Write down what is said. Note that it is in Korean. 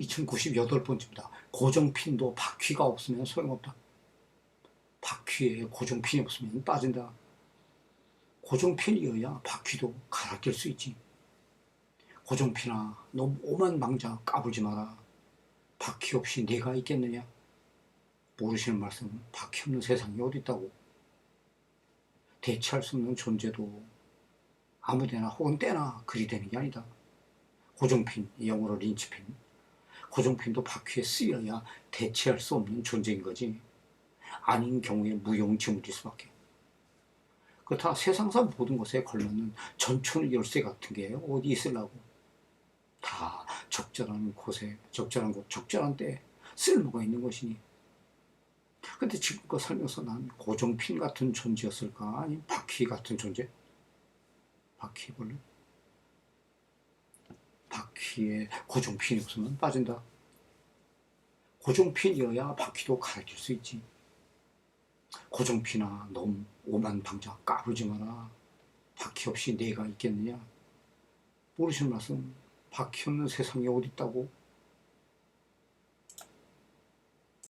2098번째입니다. 고정핀도 바퀴가 없으면 소용없다. 바퀴에 고정핀이 없으면 빠진다. 고정핀이어야 바퀴도 갈아 낄 수 있지. 고정핀아, 너무 오만 망자 까불지 마라. 바퀴 없이 내가 있겠느냐? 모르시는 말씀, 바퀴 없는 세상이 어디 있다고. 대체할 수 없는 존재도 아무데나 혹은 때나 그리 되는 게 아니다. 고정핀, 영어로 린치핀. 고정핀도 바퀴에 쓰여야 대체할 수 없는 존재인 거지. 아닌 경우에 무용지물일 수밖에. 그렇다 세상사 모든 것에 걸맞는 전촌 열쇠 같은 게 어디 있으려고. 다 적절한 곳에, 적절한 곳, 적절한 때에 쓸모가 있는 것이니. 근데 지금껏 살면서 난 고정핀 같은 존재였을까? 아니면 바퀴 같은 존재? 바퀴 볼래? 바퀴에 고정핀이 없으면 빠진다. 고정핀이어야 바퀴도 가르칠 수 있지. 고정핀아, 너무 오만 방자 까불지 마라. 바퀴 없이 내가 있겠느냐? 모르시는 말씀, 바퀴 없는 세상이 어디 있다고?